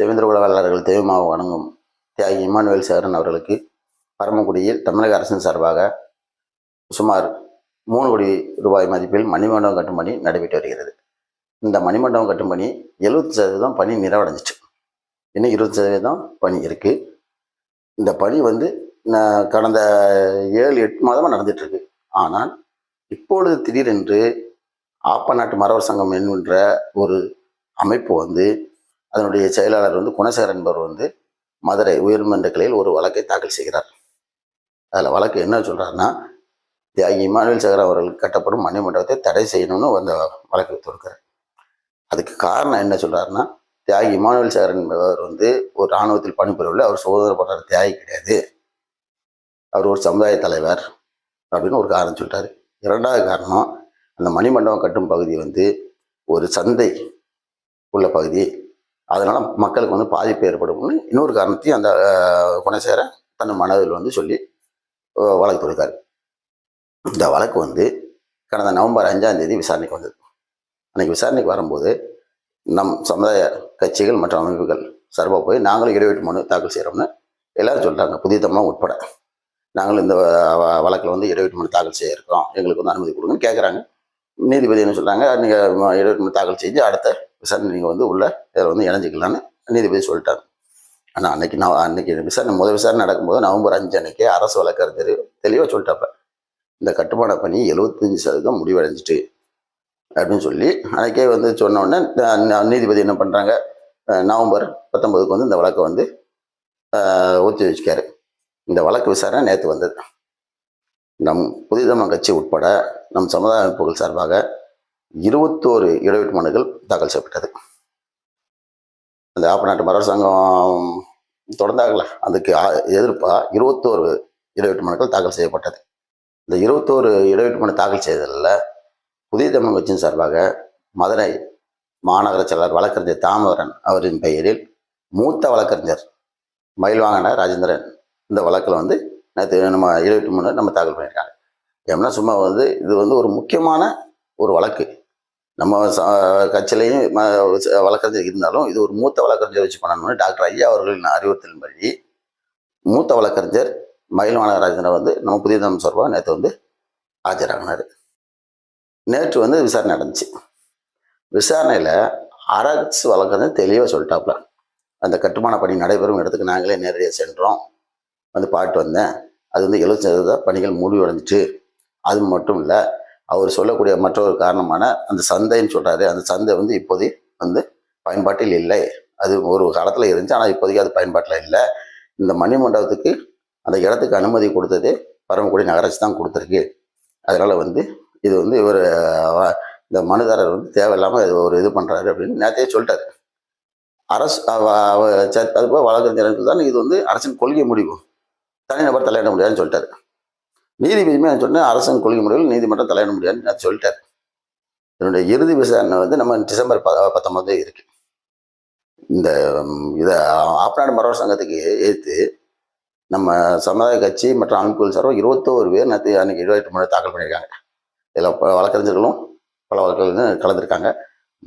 தேவேந்திர உலகாளர்கள் தெய்வமாக வணங்கும் தியாகி இமானுவேல் சேகரன் அவர்களுக்கு பரமக்குடியில் தமிழக அரசின் சார்பாக சுமார் மூணு கோடி ரூபாய் மதிப்பில் மணிமண்டபம் கட்டும் பணி நடைபெற்று வருகிறது. இந்த மணிமண்டபம் கட்டும் பணி எழுபத்தி சதவீதம் பணி நிறைவடைஞ்சிச்சு. இன்னும் இருபது சதவீதம் பணி இருக்குது இந்த பணி வந்து கடந்த ஏழு எட்டு மாதமாக நடந்துகிட்ருக்கு ஆனால் இப்பொழுது திடீரென்று ஆப்ப நாட்டு மரவர் சங்கம் என்கின்ற ஒரு அமைப்பு வந்து அதனுடைய செயலாளர் வந்து குணசேகர் என்பவர் வந்து மதுரை உயர்மன்ற கிளையில் ஒரு வழக்கை தாக்கல் செய்கிறார். அதில் வழக்கு என்ன சொல்கிறாருன்னா தியாகி இமானுவேல் சேகர் அவர்கள் கட்டப்படும் மணிமண்டபத்தை தடை செய்யணும்னு அந்த வழக்கு தொடுக்கிறார். அதுக்கு காரணம் என்ன சொல்கிறாருன்னா தியாகி இமானுவேல் சேகர் என்பவர் வந்து ஒரு இராணுவத்தில் பணிபுரியவில்லை அவர் சுதந்திரப்பட்ட தியாகி கிடையாது. அவர் ஒரு சமுதாய தலைவர் அப்படின்னு ஒரு காரணம் சொல்லிட்டாரு இரண்டாவது காரணம் அந்த மணிமண்டபம் கட்டும் பகுதி வந்து ஒரு சந்தை உள்ள பகுதி. அதனால் மக்களுக்கு வந்து பாதிப்பு ஏற்படும்னு இன்னொரு காரணத்தையும் அந்த குணசேர தன் மனதில் வந்து சொல்லி வழக்கு தொடுத்தார். இந்த வழக்கு வந்து கடந்த நவம்பர் அஞ்சாம் தேதி விசாரணைக்கு வந்தது. அன்னைக்கு விசாரணைக்கு வரும்போது நம் சமுதாய கட்சிகள் மற்றும் அமைப்புகள் சார்பாக போய் நாங்களும் இடைவெட்டு மனு தாக்கல் செய்கிறோம்னு எல்லோரும் சொல்கிறாங்க புதிய உட்பட. நாங்களும் இந்த வ- வழக்கில் வந்து இடைவெட்டு மனு தாக்கல் செய்ய இருக்கிறோம் எங்களுக்கு வந்து அனுமதி கொடுங்கன்னு கேட்குறாங்க நீதிபதி என்ன சொல்கிறாங்க நீங்கள் இடைவெட்டு மனு தாக்கல் செஞ்சு அடுத்த விசாரணை நீங்கள் வந்து உள்ள இதில் வந்து இணைஞ்சிக்கலான்னு நீதிபதி சொல்லிட்டாங்க ஆனால் அன்னைக்கு நான் அன்னைக்கு விசாரணை முதல் விசாரணை நடக்கும்போது நவம்பர் அஞ்சு அன்னைக்கு அரசு வழக்கறிஞர் தெளிவாக சொல்லிட்டாப்ப இந்த கட்டுமான பணி எழுபத்தஞ்சு சதவீதம் முடிவடைஞ்சிட்டு அப்படின்னு சொல்லி அன்றைக்கே வந்து சொன்னோடனே நீதிபதி என்ன பண்ணுறாங்க நவம்பர் பத்தொம்பதுக்கு வந்து இந்த வழக்கை வந்து ஒத்தி வச்சுக்காரு இந்த வழக்கு விசாரணை நேற்று வந்தது. நம் புதிதமாக கட்சி உட்பட நம் சமுதாய அமைப்புகள் சார்பாக இருபத்தோரு இடைவெட்டு மனுக்கள் தாக்கல் செய்யப்பட்டது. அந்த ஆப்பநாட்டு மரவர் சங்கம் தொடர்ந்தாகல அதுக்கு எதிர்ப்பாக இருபத்தோரு இடைவெட்டு மனுக்கள் தாக்கல் செய்யப்பட்டது. இந்த இருபத்தோரு இடைவெட்டு மனு தாக்கல் செய்ததில் புதிய தமிழ் கட்சியின் சார்பாக மதுரை மாநகர செயலர் வழக்கறிஞர் தாமோதரன் அவரின் பெயரில் மூத்த வழக்கறிஞர் மயில்வாங்கன ராஜேந்திரன். இந்த வழக்கில் வந்து நேற்று நம்ம இடைவெட்டு மனு நம்ம தாக்கல் பண்ணியிருக்காங்க. ஏன்னா சும்மா வந்து இது வந்து ஒரு முக்கியமான ஒரு வழக்கு. நம்ம ச- கட்சியிலையும் வழக்கறிஞர் இருந்தாலும் இது ஒரு மூத்த வழக்கறிஞர் வச்சு பண்ணணும்னு டாக்டர் ஐயா அவர்களின் அறிவுறுத்தலின்படி மூத்த வழக்கறிஞர் மயில் ராஜேந்திரன் வந்து நம்ம புதிய தமிழ் சார்பாக நேற்று வந்து ஆஜராகினார். நேற்று வந்து விசாரணை நடந்துச்சு. விசாரணையில் அரசு வழக்கறிஞர் தெளிவாக சொல்லிட்டாப்புல அந்த கட்டுமான பணி நடைபெறும் இடத்துக்கு நாங்களே நேரடியாக சென்றோம். வந்து பாட்டு வந்தேன். அது வந்து எழுபத்தி சதவீத பணிகள் முடிவடைஞ்சிட்டு. அது மட்டும் இல்லை அவர் சொல்லக்கூடிய மற்றொரு காரணமான அந்த சந்தைன்னு சொல்கிறாரு அந்த சந்தை வந்து இப்போதை வந்து பயன்பாட்டில் இல்லை. அது ஒரு காலத்தில் இருந்துச்சு. ஆனால் இப்போதைக்கு அது பயன்பாட்டில் இல்லை. இந்த மணி மண்டபத்துக்கு அந்த இடத்துக்கு அனுமதி கொடுத்ததே பரமக்குடி நகராட்சி தான் கொடுத்துருக்கு. அதனால் வந்து இது வந்து இவர் இந்த மனுதாரர் வந்து தேவையில்லாமல் இது ஒரு இது பண்ணுறாரு அப்படின்னு நேத்தையே சொல்லிட்டாரு. அரசு அவ- அவ- அது வழக்கறிஞர்கள் தான் இது வந்து அரசின் கொள்கை முடிவு. தனிநபர் தலையிட முடியாதுன்னு சொல்லிட்டாரு. நீதிபதியுமே சொன்னேன் அரசின் கொள்கை முடிவில் நீதிமன்றம் தலையிட முடியாதுன்னு நான் சொல்லிட்டாரு என்னுடைய இறுதி விசாரணை வந்து நம்ம டிசம்பர் ப பத்தொன்பது இருக்கு. இந்த இதை ஆப்நாடு மரவர் சங்கத்துக்கு ஏற்று நம்ம சமுதாய கட்சி மற்றும் அமைப்புகள் சார்பாக இருபத்தோரு பேர் நேற்று அன்னைக்கு இருபத்தி மணி தாக்கல் பண்ணியிருக்காங்க. இதில் பல வழக்கறிஞர்களும் பல வழக்கறிஞர்களும் கலந்துருக்காங்க.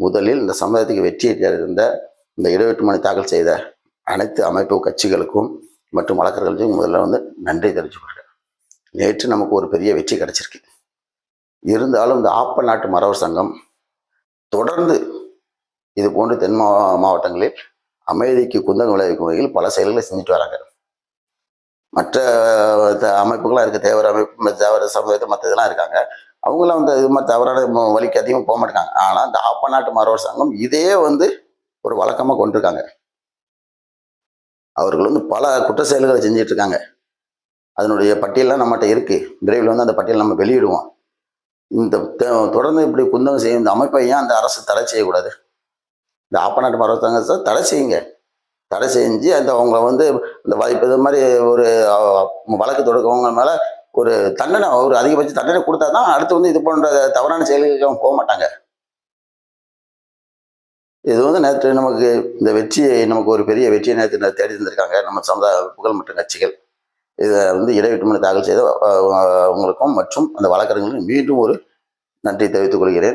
முதலில் இந்த சமுதாயத்துக்கு வெற்றியை இருந்த இந்த இடைவெட்டு மணி தாக்கல் செய்த அனைத்து அமைப்பு கட்சிகளுக்கும் மற்றும் வழக்கறிஞர்களுக்கும் முதல்ல வந்து நன்றி தெரிவிச்சுக்கொள்கிறேன் நேற்று நமக்கு ஒரு பெரிய வெற்றி கிடைச்சிருக்கு. இருந்தாலும் இந்த ஆப்ப நாட்டு மரவர் சங்கம் தொடர்ந்து இது போன்று தென் மாவட்டங்களில் அமைதிக்கு குந்தகம் விளைவிக்கும் வகையில் பல செயல்களை செஞ்சுட்டு வராங்க. மற்ற த- அமைப்புகளாக இருக்க தேவர அமைப்பு தேவர சமுதாயத்தை மற்ற இதெல்லாம் இருக்காங்க. அவங்களாம் வந்து இது மாதிரி தவறான வழிக்கு அதிகமாக போக மாட்டாங்க. ஆனால் இந்த ஆப்ப நாட்டு மரவர் சங்கம் இதே வந்து ஒரு வழக்கமாக கொண்டிருக்காங்க. அவர்கள் வந்து பல குற்ற செயல்களை செஞ்சுட்டு இருக்காங்க. அதனுடைய பட்டியலாம் நம்மகிட்ட இருக்குது விரைவில் வந்து அந்த பட்டியல் நம்ம வெளியிடுவோம். இந்த தொடர்ந்து இப்படி குந்தகம் செய்யும் இந்த அமைப்பை ஏன் அந்த அரசு தடை செய்யக்கூடாது? இந்த ஆப்பநாட்டு மரத்தங்க தடை செய்யுங்க. தடை செஞ்சு அந்த அவங்க வந்து இந்த வாய்ப்பு இது மாதிரி ஒரு வழக்கு தொடுக்கவங்க மேலே ஒரு தண்டனை ஒரு அதிகபட்ச தண்டனை கொடுத்தா தான் அடுத்து வந்து இது போன்ற தவறான செயல்களுக்கு அவங்க போக மாட்டாங்க. இது வந்து நேற்று நமக்கு இந்த வெற்றியை நமக்கு ஒரு பெரிய வெற்றியை நேற்று தேடி தந்திருக்காங்க. நம்ம சமுதாய புகழ் மற்றும் கட்சிகள். இதை வந்து இடைவெட்டு மனு தாக்கல் செய்த அவங்களுக்கும் உங்களுக்கும் மற்றும் அந்த வழக்கறிஞர்களுக்கும் மீண்டும் ஒரு நன்றி தெரிவித்துக் கொள்கிறேன்.